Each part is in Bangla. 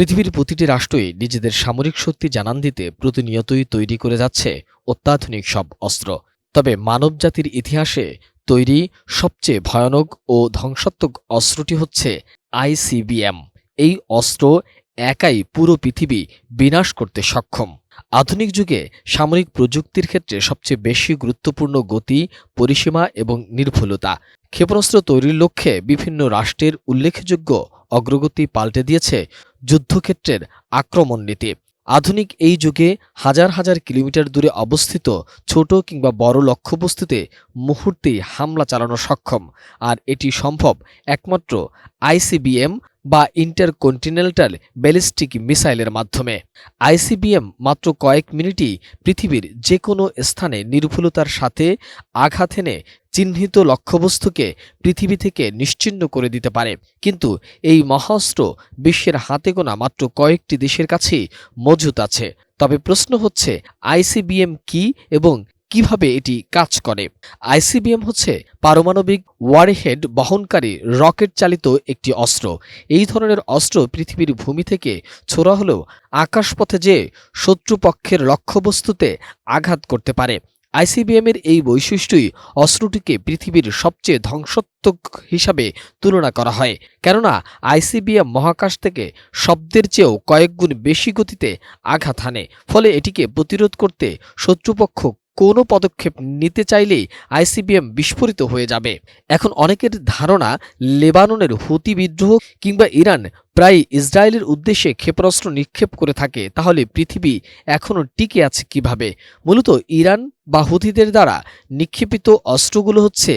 পৃথিবীর প্রতিটি রাষ্ট্রই নিজেদের সামরিক শক্তি জানান দিতে প্রতিনিয়তই তৈরি করে যাচ্ছে অত্যাধুনিক সব অস্ত্র। তবে মানবজাতির ইতিহাসে তৈরি সবচেয়ে ভয়ানক ও ধ্বংসাত্মক অস্ত্রটি হচ্ছে আইসিবিএম এই অস্ত্র একাই পুরো পৃথিবী বিনাশ করতে সক্ষম। আধুনিক যুগে সামরিক প্রযুক্তির ক্ষেত্রে সবচেয়ে বেশি গুরুত্বপূর্ণ গতি, পরিসীমা এবং নির্ভুলতা। ক্ষেপণাস্ত্র তৈরির লক্ষ্যে বিভিন্ন রাষ্ট্রের উল্লেখযোগ্য অগ্রগতি পাল্টে দিয়েছে যুদ্ধক্ষেত্রের আক্রমণ নীতি। আধুনিক এই যুগে হাজার হাজার কিলোমিটার দূরে অবস্থিত ছোট কিংবা বড় লক্ষ্যবস্তুতে মুহূর্তেই হামলা চালানো সক্ষম। আর এটি সম্ভব একমাত্র আইসিবিএম বা ইন্টারকন্টিনেন্টাল ব্যালিস্টিক মিসাইলের মাধ্যমে। আইসিবিএম মাত্র কয়েক মিনিটই পৃথিবীর যে কোনো স্থানে নির্ভুলতার সাথে আঘাত এনে চিহ্নিত লক্ষ্যবস্তুকে পৃথিবী থেকে নিশ্চিহ্ন করে দিতে পারে। কিন্তু এই মহাস্ত্র বিশ্বের হাতে গোনা মাত্র কয়েকটি দেশের কাছেই মজুত আছে। তবে প্রশ্ন হচ্ছে, আইসিবিএম কি এবং কীভাবে এটি কাজ করে? আইসিবিএম হচ্ছে পারমাণবিক ওয়ারহেড বহনকারী রকেট চালিত একটি অস্ত্র। এই ধরনের অস্ত্র পৃথিবীর ভূমি থেকে ছোড়া হলেও আকাশপথে যে শত্রুপক্ষের লক্ষ্যবস্তুতে আঘাত করতে পারে আইসিবিএম এর এই বৈশিষ্ট্যই অস্ত্রটিকে পৃথিবীর সবচেয়ে ধ্বংসাত্মক হিসাবে তুলনা করা হয়। কেননা, আইসিবিএম মহাকাশ থেকে শব্দের চেয়েও কয়েকগুণ বেশি গতিতে আঘাত হানে, ফলে এটিকে প্রতিরোধ করতে শত্রুপক্ষ কোনো পদক্ষেপ নিতে চাইলেই আইসিবিএম বিস্ফোরিত হয়ে যাবে। এখন অনেকের ধারণা লেবাননের হুতি বিদ্রোহ কিংবা ইরান প্রায় ইসরায়েলের উদ্দেশ্যে ক্ষেপণাস্ত্র নিক্ষেপ করে থাকে, তাহলে পৃথিবী এখনও টিকে আছে কীভাবে? মূলত ইরান বা হুতিদের দ্বারা নিক্ষেপিত অস্ত্রগুলো হচ্ছে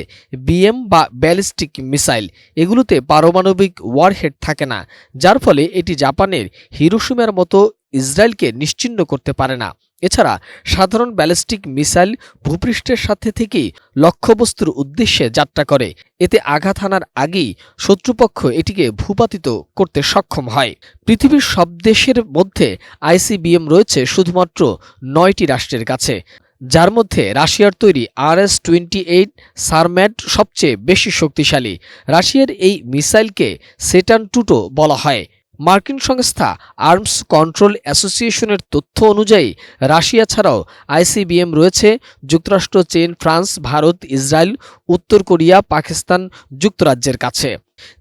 বিএম বা ব্যালিস্টিক মিসাইল। এগুলোতে পারমাণবিক ওয়ারহেড থাকে না, যার ফলে এটি জাপানের হিরোসীমার মতো ইসরায়েলকে নিশ্চিহ্ন করতে পারে না। এছাড়া সাধারণ ব্যালিস্টিক মিসাইল ভূপৃষ্ঠের সাথে থেকেই লক্ষ্যবস্তুর উদ্দেশ্যে যাত্রা করে। এতে আঘাত হানার আগেই শত্রুপক্ষ এটিকে ভূপাতিত করতে সক্ষম হয়। পৃথিবীর সব দেশের মধ্যে আইসিবিএম রয়েছে শুধুমাত্র নয়টি রাষ্ট্রের কাছে, যার মধ্যে রাশিয়ার তৈরি R S twenty eight Sarmat সবচেয়ে বেশি শক্তিশালী। রাশিয়ার এই মিসাইলকে সেটান টুটো বলা হয়। মার্কিন সংস্থা আর্মস কন্ট্রোল অ্যাসোসিয়েশনের তথ্য অনুযায়ী, রাশিয়া ছাড়াও আইসিবিএম রয়েছে, যুক্তরাষ্ট্র, চীন, ফ্রান্স, ভারত, ইসরায়েল, উত্তর কোরিয়া, পাকিস্তান যুক্তরাজ্যের কাছে।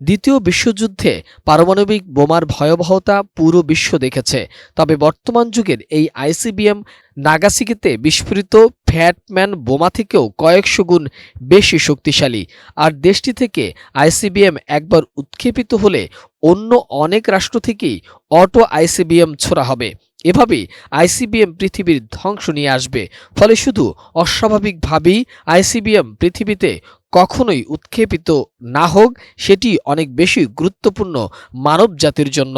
দ্বিতীয় বিশ্বযুদ্ধে পারমাণবিক বোমার ভয়াবহতা পুরো বিশ্ব দেখেছে, তবে বর্তমান যুগের এই আইসিবিএম নাগাসিকিতে বিস্ফোরিত ফ্যাটম্যান বোমা থেকেও কয়েকশো গুণ বেশি শক্তিশালী। আর দেশটি থেকে আইসিবিএম একবার উৎক্ষেপিত হলে অন্য অনেক রাষ্ট্র থেকেই অটো আইসিবিএম ছোড়া হবে। এভাবেই আইসিবিএম পৃথিবীর ধ্বংস নিয়ে আসবে। ফলে শুধু অস্বাভাবিকভাবেই আইসিবিএম পৃথিবীতে কখনোই উৎক্ষেপিত না হোক, সেটি অনেক বেশি গুরুত্বপূর্ণ মানব জাতির জন্য।